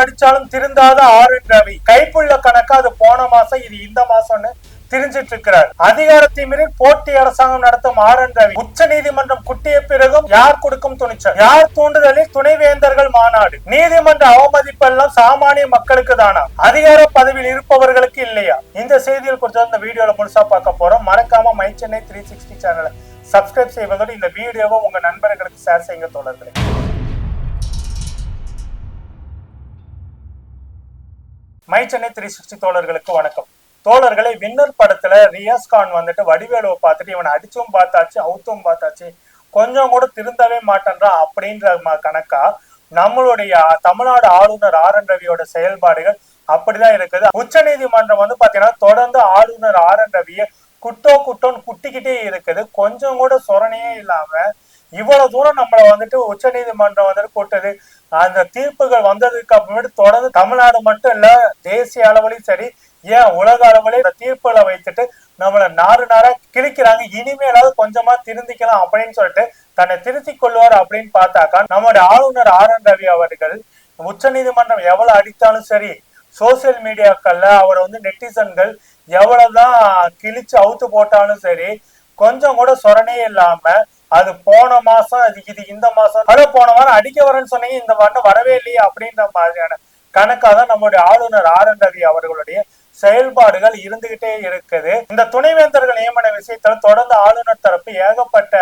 அடிச்சாலும் திருந்தாத R N Ravi Kaipulla கணக்கு அது போன மாசம் இது இந்த மாசம்னு திரிஞ்சிட்டு இருக்கிறார் அதிகாரத்தை மீறி போட்டி அரசாங்கம் நடத்தும் ஆர் என் ரவி உச்ச நீதிமன்றம் குட்டிய பிறகும் யார் கொடுக்கும் துணிச்சல்? யார் தூண்டுதலில் துணைவேந்தர்கள் மாநாடு? நீதிமன்ற அவமதிப்பெல்லாம் சாமானிய மக்களுக்கு தானா? அதிகார பதவியில் இருப்பவர்களுக்கு இல்லையா? இந்த செய்தியில் குறித்து இந்த வீடியோல முழுசா பார்க்க போறோம். மறக்காம மை சென்னை த்ரீ சிக்ஸ்டி சேனலை சப்ஸ்கிரைப் செய்வதோடு இந்த வீடியோவை உங்க நண்பர்களுக்கு ஷேர் செய்யுங்க தொடர்களை மை சென்னை த்ரீ சிக்ஸ்டி தோழர்களுக்கு வணக்கம். தோழர்களை வின்னர் படத்துல ரியாஸ் கான் வந்துட்டு வடிவேலுவை பார்த்துட்டு இவனை அடிச்சும் பார்த்தாச்சு அவுத்தும் பார்த்தாச்சு. கொஞ்சம் கூட திருந்தவே மாட்டேன்றான் அப்படின்ற கணக்கா நம்மளுடைய தமிழ்நாடு ஆளுநர் ஆர் என் ரவியோட செயல்பாடுகள் அப்படிதான் இருக்குது. உச்ச நீதிமன்றம் வந்து பாத்தீங்கன்னா தொடர்ந்து ஆளுநர் ஆர் என் ரவியை குட்டோ குட்டோன்னு குட்டிக்கிட்டே இருக்குது. கொஞ்சம் கூட சொரணையே இல்லாம இவ்வளவு தூரம் நம்மள வந்துட்டு உச்ச நீதிமன்றம் வந்துட்டு கூட்டது அந்த தீர்ப்புகள் வந்ததுக்கு அப்புறமேட்டு தொடர்ந்து தமிழ்நாடு மட்டும் இல்ல தேசிய அளவுலயும் சரி ஏன் உலக அளவுலயும் இந்த தீர்ப்புகளை வைத்துட்டு நம்மள நாறு நாரா கிழிக்கிறாங்க. இனிமேலாவது கொஞ்சமா திருந்திக்கலாம் அப்படின்னு சொல்லிட்டு தன்னை திருத்திக் கொள்வார் அப்படின்னு பார்த்தாக்கா நம்மளுடைய ஆளுநர் ஆர் என் ரவி அவர்கள் உச்ச நீதிமன்றம் எவ்வளவு அடித்தாலும் சரி சோசியல் மீடியாக்கள்ல அவரை வந்து நெட்டிசன்கள் எவ்வளவுதான் கிழிச்சு அவுத்து போட்டாலும் சரி கொஞ்சம் கூட சொரணே இல்லாம அது போன மாசம் அது இது இந்த மாசம். அட போன வாரம் அடிக்க வரேன்னு சொன்னீங்க இந்த வாரம் வரவே இல்லையே அப்படின்ற மாதிரியான கணக்காக தான் நம்முடைய ஆளுநர் ஆர். என். ரவி அவர்களுடைய செயல்பாடுகள் இருந்துகிட்டே இருக்குது. இந்த துணைவேந்தர்கள் நியமன விஷயத்துல தொடர்ந்து ஆளுநர் தரப்பு ஏகப்பட்ட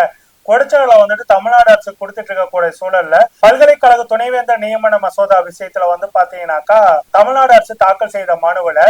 கொடுச்சல்களை வந்துட்டு தமிழ்நாடு அரசு கொடுத்துட்டு இருக்கக்கூடிய சூழல்ல பல்கலைக்கழக துணைவேந்தர் நியமன மசோதா விஷயத்துல வந்து பாத்தீங்கன்னாக்கா தமிழ்நாடு அரசு தாக்கல் செய்த மனுவுல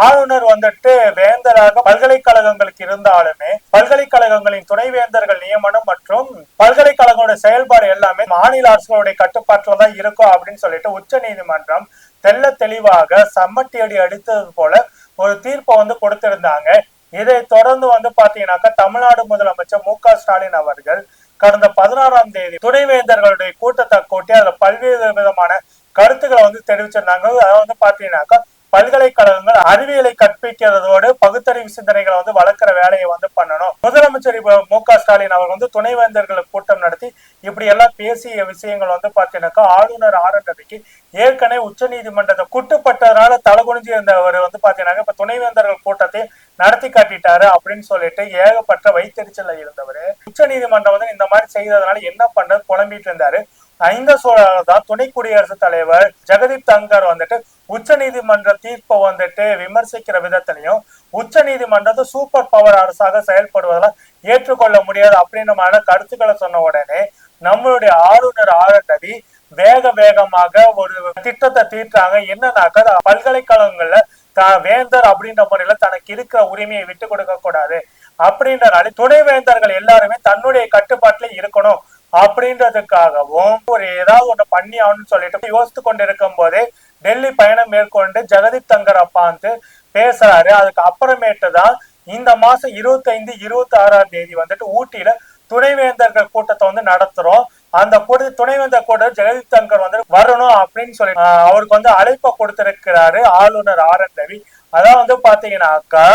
ஆளுநர் வந்துட்டு வேந்தராக பல்கலைக்கழகங்களுக்கு இருந்தாலுமே பல்கலைக்கழகங்களின் துணைவேந்தர்கள் நியமனம் மற்றும் பல்கலைக்கழகங்களோட செயல்பாடு எல்லாமே மாநில அரசுகளுடைய கட்டுப்பாட்டில் தான் இருக்கும் அப்படின்னு சொல்லிட்டு உச்ச நீதிமன்றம் தெள்ள தெளிவாக சம்மட்டி அடி அடித்தது போல ஒரு தீர்ப்பை வந்து கொடுத்திருந்தாங்க. இதை தொடர்ந்து வந்து பாத்தீங்கன்னாக்கா தமிழ்நாடு முதலமைச்சர் மு க ஸ்டாலின் அவர்கள் கடந்த பதினாறாம் தேதி துணைவேந்தர்களுடைய கூட்டத்தை கூட்டி அதுல பல்வேறு விதமான கருத்துக்களை வந்து தெரிவிச்சிருந்தாங்க. அதை வந்து பாத்தீங்கன்னாக்கா பல்கலைக்கழகங்கள் அறிவியலை கற்பிக்கிறதோடு பகுத்தறிவு சிந்தனைகளை வந்து வளர்க்கிற வேலையை வந்து பண்ணணும். முதலமைச்சர் மு க ஸ்டாலின் அவர் வந்து துணைவேந்தர்கள் கூட்டம் நடத்தி இப்படி எல்லாம் பேசிய விஷயங்கள் வந்து பாத்தீங்கன்னாக்கா ஆளுநர் ஆர் என் ரவிக்கு ஏற்கனவே உச்ச நீதிமன்றத்தை குட்டுப்பட்டதுனால தலைகுனிஞ்சு இருந்தவர் வந்து பாத்தீங்கன்னா இப்ப துணைவேந்தர்கள் கூட்டத்தை நடத்தி காட்டிட்டாரு அப்படின்னு சொல்லிட்டு ஏகப்பட்ட வைத்தறிச்சல இருந்தவர். உச்ச நீதிமன்றம் வந்து இந்த மாதிரி செய்ததுனால என்ன பண்றது புலம்பிட்டு இருந்தாரு. ஐந்த சோழர் தான் துணை குடியரசுத் தலைவர் ஜெகதீப் தங்கர் வந்துட்டு உச்ச நீதிமன்ற தீர்ப்பை வந்துட்டு விமர்சிக்கிற விதத்திலையும் உச்ச நீதிமன்றத்தை சூப்பர் பவர் அரசாக செயல்படுவதால் ஏற்றுக்கொள்ள முடியாது அப்படின்னு கருத்துக்களை சொன்ன உடனே நம்மளுடைய ஆளுநர் ஆர் ரவி வேக வேகமாக ஒரு திட்டத்தை தீட்டுறாங்க என்னன்னாக்கா பல்கலைக்கழகங்கள்ல த- வேந்தர் அப்படின்ற முறையில தனக்கு இருக்கிற உரிமையை விட்டு கொடுக்க கூடாது. துணை துணைவேந்தர்கள் எல்லாருமே தன்னுடைய கட்டுப்பாட்டுல இருக்கணும். அப்படின்றதுக்காகவும் ஒரு ஏதாவது ஒண்ணு பண்ணி ஆகணும்னு சொல்லிட்டு யோசித்து கொண்டிருக்கும் போதே டெல்லி பயணம் மேற்கொண்டு ஜெகதீப் தங்கர் அப்பா வந்து பேசுறாரு. அதுக்கு அப்புறமேட்டு தான் இந்த மாசம் இருபத்தைந்து இருபத்தி ஆறாம் தேதி வந்துட்டு ஊட்டியில துணைவேந்தர்கள் கூட்டத்தை வந்து நடத்துறோம். அந்த கூட்ட துணைவேந்தர் கூட்டம் ஜெகதீப் தங்கர் வந்து வரணும் அப்படின்னு சொல்லி அவருக்கு வந்து அழைப்பை கொடுத்திருக்கிறாரு ஆளுநர் ஆர் என் ரவி. அதான் வந்து பாத்தீங்கன்னாக்கா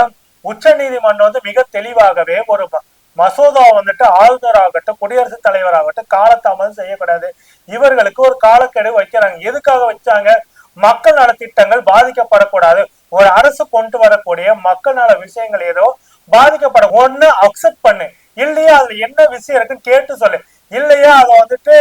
உச்ச நீதிமன்றம் வந்து மிக தெளிவாகவே ஒரு மசோதா வந்துட்டு ஆளுநர் ஆகட்டும் குடியரசுத் தலைவர் ஆகட்டும் காலதாமதம் செய்யக்கூடாது. இவர்களுக்கு ஒரு காலக்கெடு வைக்கிறாங்க. எதுக்காக வச்சாங்க? மக்கள் நலத்திட்டங்கள் பாதிக்கப்படக்கூடாது. ஒரு அரசு கொண்டு வரக்கூடிய மக்கள் நல விஷயங்கள் ஏதோ பாதிக்கப்பட ஒண்ணு அக்செப்ட் பண்ணு. இல்லையா? அதுல என்ன விஷயம் இருக்குன்னு கேட்டு சொல்லு. இல்லையா? அதை வந்துட்டு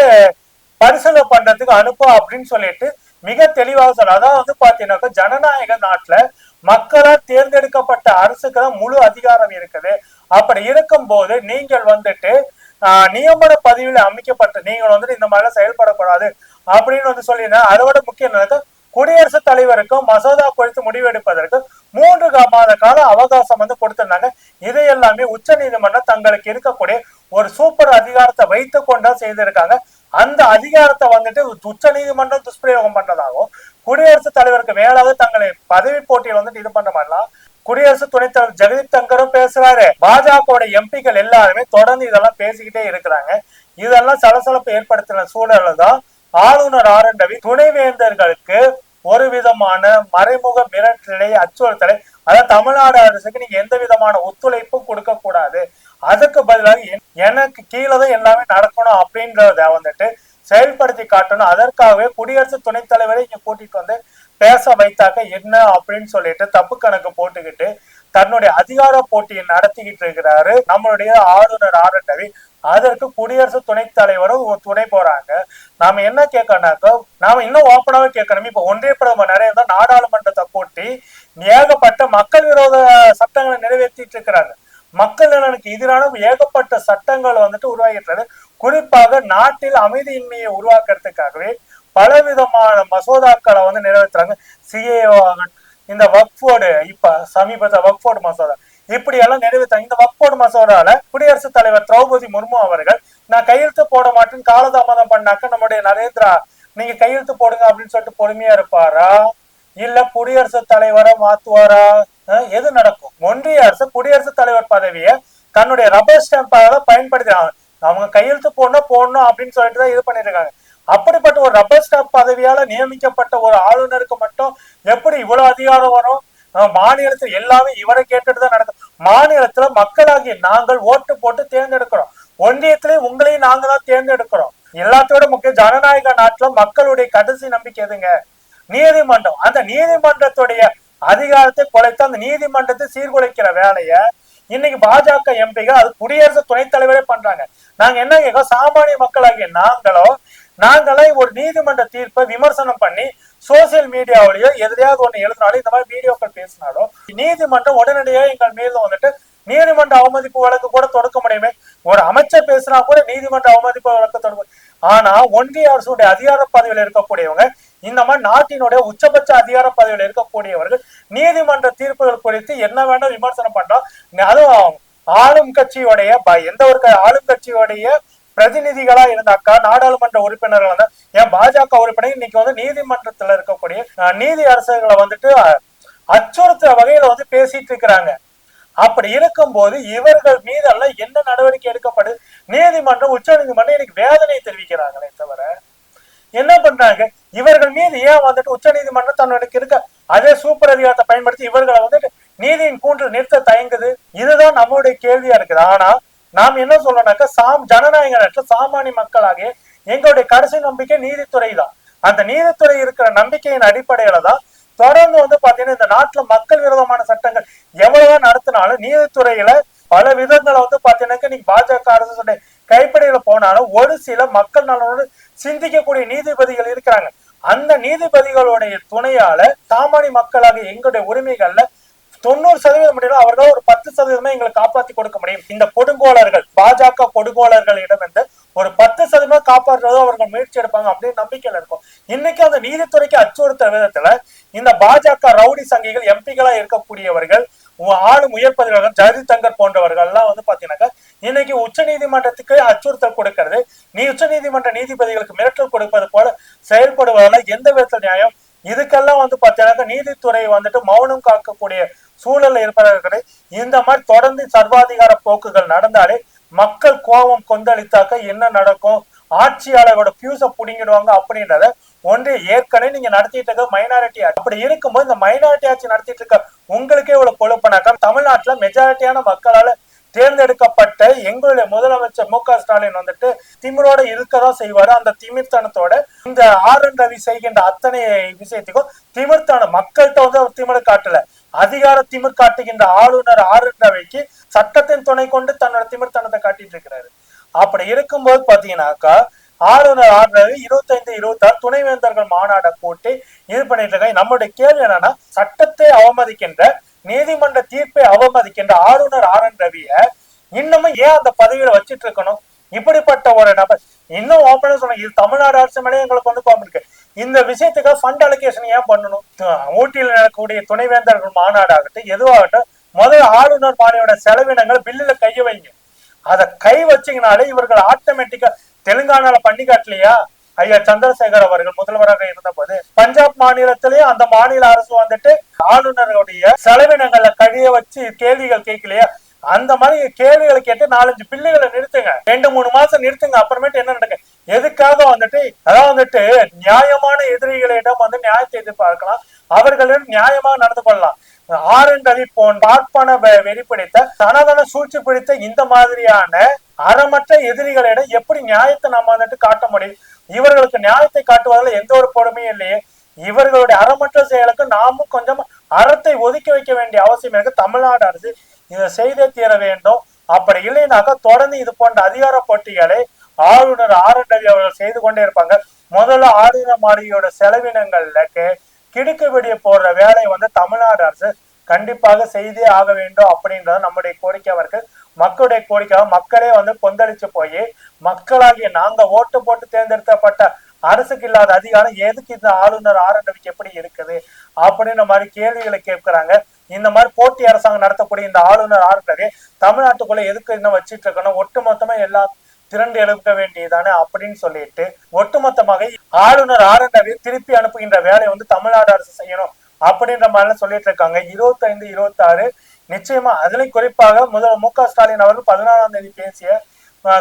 பரிசீலனை பண்றதுக்கு அனுப்பு அப்படின்னு சொல்லிட்டு மிக தெளிவாக சொல்ல. அதான் வந்து பாத்தீங்கன்னாக்கா ஜனநாயக நாட்டுல மக்களால் தேர்ந்தெடுக்கப்பட்ட அரசுக்கு தான் முழு அதிகாரம் இருக்குது. அப்படி இருக்கும் போது நீங்கள் வந்துட்டு ஆஹ், நியமன பதிவில் அமைக்கப்பட்ட நீங்கள் வந்துட்டு இந்த மாதிரிலாம் செயல்படக்கூடாது அப்படின்னு வந்து சொல்லினா அதோட முக்கியம் என்னன்னா குடியரசுத் தலைவருக்கும் மசோதா குறித்து முடிவெடுப்பதற்கு மூன்று மாத கால அவகாசம் வந்து கொடுத்திருந்தாங்க. இதை எல்லாமே உச்ச நீதிமன்றம் தங்களுக்கு இருக்கக்கூடிய ஒரு சூப்பர் அதிகாரத்தை வைத்து கொண்டா செய்திருக்காங்க. அந்த அதிகாரத்தை வந்துட்டு உச்ச நீதிமன்றம் துஷ்பிரயோகம் பண்றதாகவும் குடியரசுத் தலைவருக்கு மேலாக தங்களை பதவி போட்டியில் வந்துட்டு இது பண்ண மாதிரிலாம் குடியரசு துணைத் தலைவர் ஜெகதீப் தங்கரும் பேசுறாரு. பாஜக எம்பிக்கள் எல்லாருமே தொடர்ந்து இதெல்லாம் பேசிக்கிட்டே இருக்கிறாங்க. இதெல்லாம் சலசலப்பு ஏற்படுத்தின சூழல்ல தான் ஆளுநர் ஆர் என் ரவி துணைவேந்தர்களுக்கு ஒரு விதமான மறைமுக மிரட்டலை அச்சுறுத்தலை அதாவது தமிழ்நாடு அரசுக்கு நீங்க எந்த விதமான ஒத்துழைப்பும் கொடுக்க கூடாது. அதுக்கு பதிலாக என்- எனக்கு கீழே தான் எல்லாமே நடக்கணும் அப்படின்றத வந்துட்டு செயல்படுத்தி காட்டணும். அதற்காகவே குடியரசு துணைத் தலைவரை இங்க கூட்டிட்டு வந்து பேச வைத்தாக்க என்ன அப்படின்னு சொல்லிட்டு தப்பு கணக்கு போட்டுக்கிட்டு தன்னுடைய அதிகார போட்டியை நடத்திக்கிட்டு இருக்கிறாரு. நம்மளுடைய ஆளுநர் ஆர். என். ரவி. அதற்கு குடியரசு துணைத் தலைவரும் ஒரு துணை போறாங்க. நாம என்ன கேட்கணும்னாக்கா நாம இன்னும் ஓப்பனாவே கேட்கணும். இப்ப ஒன்றிய பிரதமர் தான் நாடாளுமன்றத்தை கூட்டி ஏகப்பட்ட மக்கள் விரோத சட்டங்களை நிறைவேற்றிட்டு இருக்கிறாங்க. மக்கள் நலனுக்கு எதிரான ஏகப்பட்ட சட்டங்கள் வந்துட்டு உருவாகிட்டு குறிப்பாக நாட்டில் அமைதியின்மையை உருவாக்குறதுக்காகவே பலவிதமான மசோதாக்களை வந்து நிறைவேற்றுறாங்க. சிஏ இந்த வக்ஃபோர்டு இப்ப சமீபத்த வக்ஃபோர்டு மசோதா இப்படி எல்லாம் நிறைவேற்றாங்க இந்த வக்ஃபோர்டு மசோதால குடியரசுத் தலைவர் திரௌபதி முர்மு அவர்கள் நான் கையெழுத்து போட மாட்டேன்னு காலதாமதம் பண்ணாக்க நம்முடைய நரேந்திரா நீங்க கையெழுத்து போடுங்க அப்படின்னு சொல்லிட்டு பொறுமையா இருப்பாரா? இல்ல குடியரசுத் தலைவரை மாத்துவாரா? அஹ் எது நடக்கும்? ஒன்றிய அரசு குடியரசுத் தலைவர் பதவியை தன்னுடைய ரப்பர் ஸ்டாம்பாக பயன்படுத்துறாங்க அவங்க கையெழுத்து போடணும் போடணும் அப்படின்னு சொல்லிட்டு தான் இது பண்ணிருக்காங்க. அப்படிப்பட்ட ஒரு ரப்பர் ஸ்டாப் பதவியால நியமிக்கப்பட்ட ஒரு ஆளுநருக்கு மட்டும் எப்படி இவ்வளவு அதிகாரம் வரும்? மாநிலத்துல மாநிலத்தில் எல்லாமே இவரை கேட்டுட்டு தான் நடக்கும். மாநிலத்துல மக்களாகிய நாங்கள் ஓட்டு போட்டு தேர்ந்தெடுக்கிறோம். ஒன்றியத்திலே உங்களையும் நாங்க தான் தேர்ந்தெடுக்கிறோம். எல்லாத்தோட முக்கிய ஜனநாயக நாட்டுல மக்களுடைய கடைசி நம்பிக்கை எதுங்க? நீதிமன்றம். அந்த நீதிமன்றத்துடைய அதிகாரத்தை குலைத்து அந்த நீதிமன்றத்தை சீர்குலைக்கிற வேலைய இன்னைக்கு பாஜக எம்பிகள் அது குடியரசு துணைத் தலைவரே பண்றாங்க. நாங்க என்ன கேட்கோம் சாமானிய மக்களாகிய நாங்களோ நாங்களே ஒரு நீதிமன்ற தீர்ப்பை விமர்சனம் பண்ணி சோசியல் மீடியாவிலேயோ எதிரையாவது ஒண்ணு எழுதினாலும் இந்த மாதிரி வீடியோக்கள் பேசினாலும் நீதிமன்றம் உடனடியாக எங்கள் மீது வந்துட்டு நீதிமன்ற அவமதிப்பு வழக்கு கூட தொடக்க முடியுமே. ஒரு அமைச்சர் பேசினா கூட நீதிமன்ற அவமதிப்பு வழக்கு தொடுக்க ஆனா ஒன்றிய அரசுடைய அதிகார பதவியில் இருக்கக்கூடியவங்க இந்த மாதிரி நாட்டினுடைய உச்சபட்ச அதிகார பதவியில் இருக்கக்கூடியவர்கள் நீதிமன்ற தீர்ப்புகள் குறித்து என்ன வேண்டாம் விமர்சனம் பண்றோம் அதுவும் ஆளும் கட்சியுடைய ப- எந்த ஒரு க- ஆளும் கட்சியுடைய பிரதிநிதிகளா இருந்தாக்கா நாடாளுமன்ற உறுப்பினர்கள் வந்து ஏன் பாஜக உறுப்பினர் இன்னைக்கு வந்து நீதிமன்றத்துல இருக்கக்கூடிய நீதி அரசர்களை வந்துட்டு அச்சுறுத்துற வகையில வந்து பேசிட்டு இருக்கிறாங்க. அப்படி இருக்கும்போது இவர்கள் மீதெல்லாம் என்ன நடவடிக்கை எடுக்கப்படுது நீதிமன்றம் உச்ச நீதிமன்றம் எனக்கு வேதனை தெரிவிக்கிறாங்களே தவிர என்ன பண்றாங்க? இவர்கள் மீது ஏன் வந்துட்டு உச்ச நீதிமன்றம் தன்னுடைய இருக்க? அதே சூப்பர் அதிகாரத்தை பயன்படுத்தி இவர்களை வந்துட்டு நீதியின் கூன்று நிறுத்த தயங்குது. இதுதான் நம்மளுடைய கேள்வியா இருக்குது. ஆனா நாம் என்ன சொல்லணும்னாக்கா சாம் ஜனநாயக நாட்டில் சாமானிய மக்களாகிய எங்களுடைய கடைசி நம்பிக்கை நீதித்துறை தான் அந்த நீதித்துறை இருக்கிற நம்பிக்கையின் அடிப்படையில தான் தொடர்ந்து வந்து பாத்தீங்கன்னா இந்த நாட்டுல மக்கள் விரோதமான சட்டங்கள் எவ்வளவுதான் நடத்தினாலும் நீதித்துறையில பல விதங்களை வந்து பாத்தீங்கன்னாக்கா நீங்க பாஜக அரசு கைப்படையில போனாலும் ஒரு சில மக்கள் நலனோடு சிந்திக்கக்கூடிய நீதிபதிகள் இருக்கிறாங்க. அந்த நீதிபதிகளுடைய துணையால சாமானிய மக்களாக எங்களுடைய உரிமைகள்ல தொண்ணூறு சதவீதம் முடியல அவர்கள் ஒரு பத்து சதவீதமே எங்களை காப்பாத்தி கொடுக்க முடியும். இந்த கொடுங்கோலர்கள் பாஜக கொடுங்கோலர்களிடம் இருந்து ஒரு பத்து சதவீதம் காப்பாற்றுறதோ அவர்கள் முயற்சி எடுப்பாங்க அப்படின்னு நம்பிக்கையில இருக்கும். இன்னைக்கு அந்த நீதித்துறைக்கு அச்சுறுத்த விதத்துல இந்த பாஜக ரவுடி சங்கிகள் எம்பிகளா இருக்கக்கூடியவர்கள் உ- ஆளும் உயர் பதவிகள் ஜெகதீப் தங்கர் போன்றவர்கள் எல்லாம் வந்து பாத்தீங்கன்னாக்கா இன்னைக்கு உச்ச நீதிமன்றத்துக்கு அச்சுறுத்தல் கொடுக்கிறது. நீ உச்ச நீதிமன்ற நீதிபதிகளுக்கு மிரட்டல் கொடுப்பது போல செயல்படுவதால எந்த விதத்தில் நியாயம்? இதுக்கெல்லாம் வந்து பாத்தீங்கன்னாக்கா நீதித்துறை வந்துட்டு மௌனம் காக்கக்கூடிய சூழல் இருப்பதற்கு இந்த மாதிரி தொடர்ந்து சர்வாதிகார போக்குகள் நடந்தாலே மக்கள் கோபம் கொந்தளித்தாக்க என்ன நடக்கும்? ஆட்சியாளரோட பியூஸ புடிங்கிடுவாங்க அப்படின்றத ஒன்று ஏற்கனவே நீங்க நடத்திட்டு இருக்க மைனாரிட்டி அப்படி இருக்கும்போது இந்த மைனாரிட்டி ஆட்சி நடத்திட்டு இருக்க உங்களுக்கே இவ்வளவு கொழுப்பனாக்கா தமிழ்நாட்டுல மெஜாரிட்டியான மக்களால தேர்ந்தெடுக்கப்பட்ட எங்களுடைய முதலமைச்சர் மு க ஸ்டாலின் வந்துட்டு திமிரோட இருக்கதான் செய்வாரு. அந்த திமிர்த்தனத்தோட இந்த ஆர் என் ரவி செய்கின்ற அத்தனை விஷயத்துக்கும் திமிர்த்தான மக்கள்கிட்ட வந்து அவர் திமிர் காட்டல. அதிகார திமிர் காட்டுகின்ற ஆளுநர் ஆர் என் ரவிக்கு சட்டத்தின் துணை கொண்டு தன்னோட திமிர்த்தனத்தை காட்டிட்டு இருக்கிறாரு அப்படி இருக்கும்போது பாத்தீங்கன்னாக்கா ஆளுநர் ஆர் ரவி இருபத்தைந்து இருபத்தாறு துணைவேந்தர்கள் மாநாட கூட்டி இது பண்ணிட்டு இருக்காங்க. நம்மளுடைய கேள்வி என்னன்னா சட்டத்தை அவமதிக்கின்ற நீதிமன்ற தீர்ப்பை அவமதிக்கின்ற ஆளுநர் ஆர் என் ரவிய இன்னமும் ஏன் அந்த பதவியில வச்சிட்டு இருக்கணும்? இப்படிப்பட்ட ஒரு நபர் இன்னும் ஓப்பனா சொன்னாங்க. இது தமிழ்நாடு அரசு மேலே எங்களுக்கு வந்து கோபம் இருக்கு. இந்த விஷயத்துக்கு ஃபண்ட் அலோகேஷன் ஏன் பண்ணணும்? ஊட்டியில் நடக்கக்கூடிய துணைவேந்தர்கள் மாநாடாகட்டும் எதுவாகட்டும் முதல் ஆளுநர் மாநிலோட செலவினங்கள் பில்லுல கைய வைங்க. அத கை வச்சீங்கனாலே இவர்கள் ஆட்டோமேட்டிக்கா தெலுங்கானால பண்ணி காட்டலையா? ஐயா சந்திரசேகர் அவர்கள் முதல்வராக இருந்த போது பஞ்சாப் மாநிலத்திலேயே அந்த மாநில அரசு வந்துட்டு ஆளுநருடைய செலவினங்களை கழிய வச்சு கேள்விகள் கேட்கலையா? அந்த மாதிரி கேள்விகளை கேட்டு நாலஞ்சு பிள்ளைகளை நிறுத்துங்க. ரெண்டு மூணு மாசம் நிறுத்துங்க. அப்புறமேட்டு என்ன நடக்கு? எதுக்காக வந்துட்டு அதாவது வந்துட்டு நியாயமான எதிரிகளிடம் வந்து நியாயத்தை எதிர்பார்க்கலாம். அவர்களிடம் நியாயமாக நடந்து கொள்ளலாம். ஆர் என் பார்ப்பன வெறி பிடித்த சூழ்ச்சி பிடித்த இந்த மாதிரியான அறமற்ற எதிரிகளிடம் எப்படி நியாயத்தை நம்ம வந்துட்டு காட்ட முடியும்? இவர்களுக்கு நியாயத்தை காட்டுவதில் எந்த ஒரு பொறுமையும் இல்லையே. இவர்களுடைய அறமற்ற செயலுக்கு நாமும் கொஞ்சம் அறத்தை ஒதுக்கி வைக்க வேண்டிய அவசியம் இருக்கு தமிழ்நாடு அரசு. இதை செய்தே தீர வேண்டும். அப்படி இல்லைனாக்கா தொடர்ந்து இது போன்ற அதிகார போட்டிகளை ஆளுநர் ஆர் என் ரவி அவர்கள் செய்து கொண்டே இருப்பாங்க. முதல்ல ஆளுநர் மாளிகையோட செலவினங்கள்ல கி- கிடுக்கு விடிய போடுற வேலையை வந்து தமிழ்நாடு அரசு கண்டிப்பாக செய்தே ஆக வேண்டும் அப்படின்றது நம்முடைய கோரிக்கை இருக்கு மக்களுடைய கோரிக்கை மக்களே வந்து கொந்தளிச்சு போய் மக்களாகிய நாங்க ஓட்டு போட்டு தேர்ந்தெடுக்கப்பட்ட அரசுக்கு இல்லாத அதிகாரம் எதுக்கு இந்த ஆளுநர் ஆர் எப்படி இருக்குது? அப்படின்ற மாதிரி கேள்விகளை கேட்கிறாங்க. இந்த மாதிரி போட்டி அரசாங்கம் நடத்தக்கூடிய இந்த ஆளுநர் ஆர் தமிழ்நாட்டுக்குள்ள எதுக்கு இன்னும் வச்சிட்டு இருக்கணும் ஒட்டுமொத்தமா எல்லா திரண்டு எழுப்ப வேண்டியதானே அப்படின்னு சொல்லிட்டு ஒட்டுமொத்தமாக ஆளுநர் ஆர் திருப்பி அனுப்புகின்ற வேலையை வந்து தமிழ்நாடு அரசு செய்யணும் அப்படின்ற மாதிரிலாம் சொல்லிட்டு இருக்காங்க. இருபத்தைந்து இருபத்தி ஆறு நிச்சயமா அதுலயும் குறிப்பாக முதல்வர் மு க ஸ்டாலின் அவர்கள் பதினாறாம் தேதி பேசிய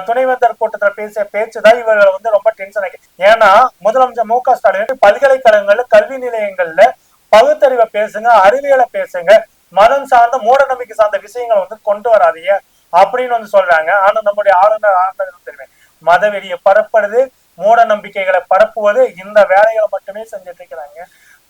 துணைவேந்தர் கூட்டத்துல பேசிய பேச்சு தான் இவர்களை வந்து ரொம்ப டென்ஷன் ஆகி ஏன்னா முதலமைச்சர் மு க ஸ்டாலின் பல்கலைக்கழகங்கள்ல கல்வி நிலையங்கள்ல பகுத்தறிவை பேசுங்க அறிவியலை பேசுங்க. மதம் சார்ந்த மூட நம்பிக்கை சார்ந்த விஷயங்களை வந்து கொண்டு வராதீங்க அப்படின்னு வந்து சொல்றாங்க. ஆனா நம்முடைய ஆளுநர் ஆளுநர் தெரியும் மதவெறியை பரப்புறது மூட நம்பிக்கைகளை பரப்புவது இந்த வேலைகளை மட்டுமே செஞ்சுட்டு இருக்கிறாங்க.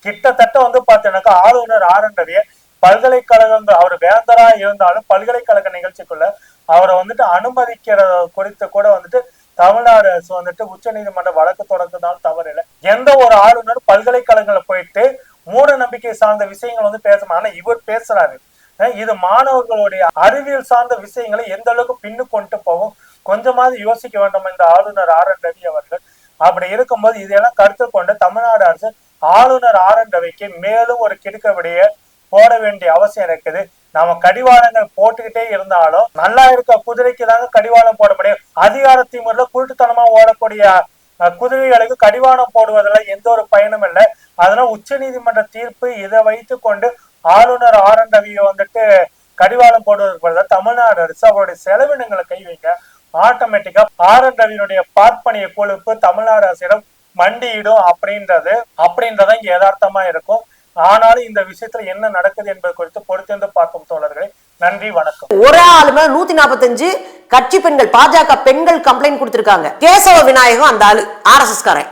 கிட்டத்தட்ட வந்து பார்த்தீங்கன்னாக்கா ஆளுநர் ஆர் என் ரவியை பல்கலைக்கழகங்கள் அவர் வேந்தரா இருந்தாலும் பல்கலைக்கழக நிகழ்ச்சிக்குள்ள அவரை வந்துட்டு அனுமதிக்கிறத குறித்து கூட வந்துட்டு தமிழ்நாடு அரசு வந்துட்டு உச்ச நீதிமன்ற வழக்கு தொடர்ந்ததால் தவறு இல்லை எந்த ஒரு ஆளுநர் பல்கலைக்கழகங்களை போயிட்டு மூட நம்பிக்கை சார்ந்த விஷயங்கள் வந்து பேசணும் ஆனா இவர் பேசுறாரு. இது மாணவர்களுடைய அறிவியல் சார்ந்த விஷயங்களை எந்த அளவுக்கு பின்னு கொண்டு போகும்? கொஞ்சமாவது யோசிக்க வேண்டும் இந்த ஆளுநர் ஆர். என். ரவி அவர்கள்? அப்படி இருக்கும்போது இதெல்லாம் கருத்தில் கொண்டு தமிழ்நாடு அரசு ஆளுநர் ஆர். என். ரவிக்கு மேலும் ஒரு கிடுக்கவிடைய போட வேண்டிய அவசியம் இருக்குது. நாம கடிவாளங்கள் போட்டுக்கிட்டே இருந்தாலும் நல்லா இருக்க குதிரைக்கு தாங்க கடிவாளம் போட முடியும். அதிகார திமுறல குருட்டுத்தனமா ஓடக்கூடிய குதிரைகளுக்கு கடிவாளம் போடுவதில் எந்த ஒரு பயனும் இல்லை. அதனால உச்ச நீதிமன்ற தீர்ப்பு இதை வைத்து கொண்டு ஆளுநர் ஆர் என் ரவியை வந்துட்டு கடிவாளம் போடுவதற்கு பதிலாக தமிழ்நாடு அரசு அவருடைய செலவினங்களை கை வைக்க ஆட்டோமேட்டிக்கா ஆர் என் ரவியினுடைய பார்ப்பனிய கொழுப்பு தமிழ்நாடு அரசிடம் மண்டியிடும் அப்படின்றது அப்படின்றத இங்க யதார்த்தமா இருக்கும். ஆனாலும் இந்த விஷயத்துல என்ன நடக்குது என்பது குறித்து பொறுத்திருந்து பார்க்கும் தோழர்களே. நன்றி வணக்கம். ஒரு ஆளுமே நூத்தி நாற்பத்தஞ்சு கட்சி பெண்கள் பாஜக பெண்கள் கம்ப்ளைண்ட் கொடுத்திருக்காங்க. கேசவ விநாயகம் அந்த ஆளு ஆர் எஸ் காரன்.